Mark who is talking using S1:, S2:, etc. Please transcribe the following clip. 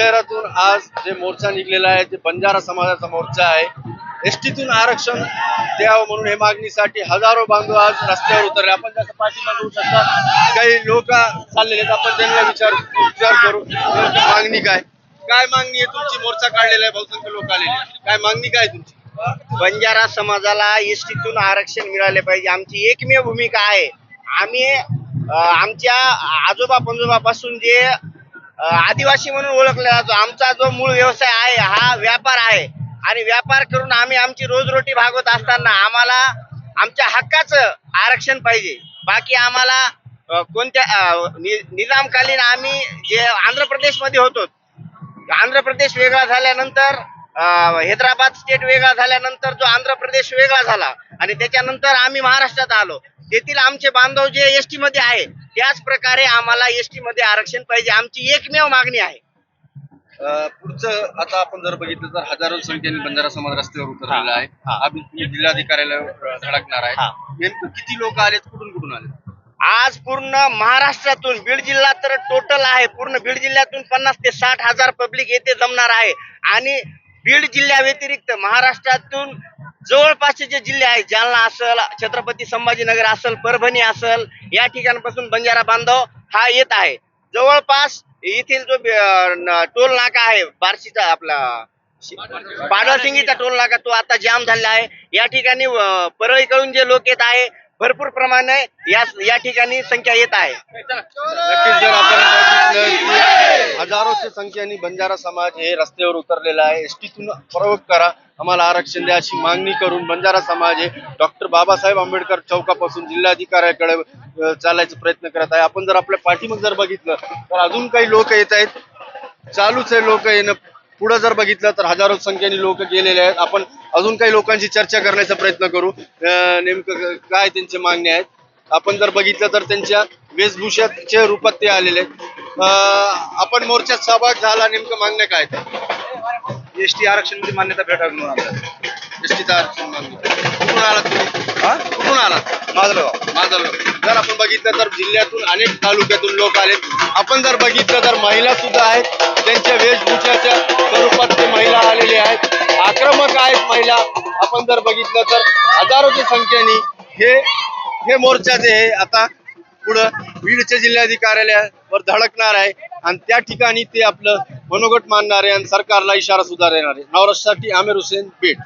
S1: शहरातून आज जे मोर्चा निघलेला आहे ते बंजारा समाजाचा मोर्चा आहे एसटीतून आरक्षण द्यावं म्हणून हे मागणीसाठी हजारो बांधव आज रस्त्यावर उतरले. आपण त्याचा पाठिंबा करू शकता. काही लोक चाललेले आहेत. आपण त्यांना विचार विचार करू. मागणी काय? काय मागणी आहे? तुमची मोर्चा काढलेला आहे. बहुसंख्य लोक आलेले काय मागणी काय तुमची?
S2: बंजारा समाजाला एसटीतून आरक्षण मिळाले पाहिजे. आमची एकमेव भूमिका आहे. आम्ही आमच्या आजोबा पंजोबापासून जे आदिवासी म्हणून ओळखला जातो. आमचा जो मूळ व्यवसाय आहे हा व्यापार आहे. आणि व्यापार करून आम्ही आमची रोजरोटी भागवत असताना आम्हाला आमच्या हक्काचं आरक्षण पाहिजे. बाकी आम्हाला कोणत्या नि- निजामकालीन आम्ही जे आंध्र प्रदेशमध्ये होतो आंध्र प्रदेश वेगळा झाल्यानंतर हैदराबाद स्टेट वेगळा झाल्यानंतर जो आंध्र प्रदेश वेगळा झाला. आणि त्याच्यानंतर आम्ही महाराष्ट्रात आलो. तेथील आमचे बांधव जे एसटी मध्ये आहे त्याच प्रकारे आम्हाला एसटी मध्ये आरक्षण पाहिजे. आमची एकमेव मागणी आहे.
S1: अं, पुढचं आता आपण जर बघितलं तर हजारो संख्येने बंजारा समाज रस्त्यावर उतरलेला आहे. तुम्ही जिल्हाधिकाऱ्याला धडकणार आहे. नेमकं किती लोक आलेत? कुठून कुठून आले
S2: आज पूर्ण महाराष्ट्रातून बीड जिल्हा तर टोटल आहे. पूर्ण बीड जिल्ह्यातून पन्नास ते साठ हजार पब्लिक येथे जमणार आहे. आणि बीड जिल्ह्या व्यतिरिक्त महाराष्ट्रातून जवळपासचे जे जिल्हे आहेत जालना असल छत्रपती संभाजीनगर असल परभणी असल या ठिकाणपासून बंजारा बांधव हा येत आहे. जवळपास येथील जो टोल नाका आहे बार्शीचा आपला पाडळसिंगीचा टोल नाका तो आता जाम झालेला आहे. या ठिकाणी परळीकडून जे लोक येत आहे भरपूर प्रमाणे या या ठिकाणी संख्या येत आहे.
S1: नक्कीच जर आपण बघितलं की हजारोच्या संख्येने बंजारा समाज हे रस्त्यावर उतरलेला आहे. एसटीतून प्रयोग करा. आम्हाला आरक्षण द्या अशी मागणी करून बंजारा समाज हे डॉक्टर बाबासाहेब आंबेडकर चौकापासून जिल्हाधिकाऱ्याकडे चालायचा प्रयत्न करत आहे. आपण जर आपल्या पाठीमाग जर बघितलं तर अजून काही लोक येत आहेत. चालूच आहे लोक येणं. पुढे जर बघितलं तर हजारो संख्येने लोक गेलेले आहेत. आपण अजून काही लोकांशी चर्चा करण्याचा प्रयत्न करू. नेमकं काय त्यांची मागणी आहेत? आपण जर बघितलं तर त्यांच्या वेशभूषाच्या रूपात ते आलेले आपण मोर्चात सहभाग झाला नेमकं मागण्या काय
S3: एसटी आरक्षणाची मान्यता भेटावी म्हणून आमचं.
S1: एसटीचं आरक्षण मागणी कुठून आलात तुम्ही? कुठून आलात?
S3: माजलगाव.
S1: माझं जर आपण बघितलं तर जिल्ह्यातून अनेक तालुक्यातून लोक आलेत. आपण जर बघितलं तर महिला सुद्धा आहेत. त्यांच्या वेशभूषाच्या स्वरूपात ते महिला आलेले आहेत. आक्रमक आहेत महिला. आपण जर बघितलं तर हजारोच्या संख्येने हे हे मोर्चा जे आहे आता पुढं बीडच्या जिल्हाधिकार्यालयावर धडकणार आहे. आणि त्या ठिकाणी ते आपलं मनोगट मानणार आहे आणि सरकारला इशारा सुद्धा देणार आहे. नवराष्ट्रासाठी आमिर हुसेन बीड.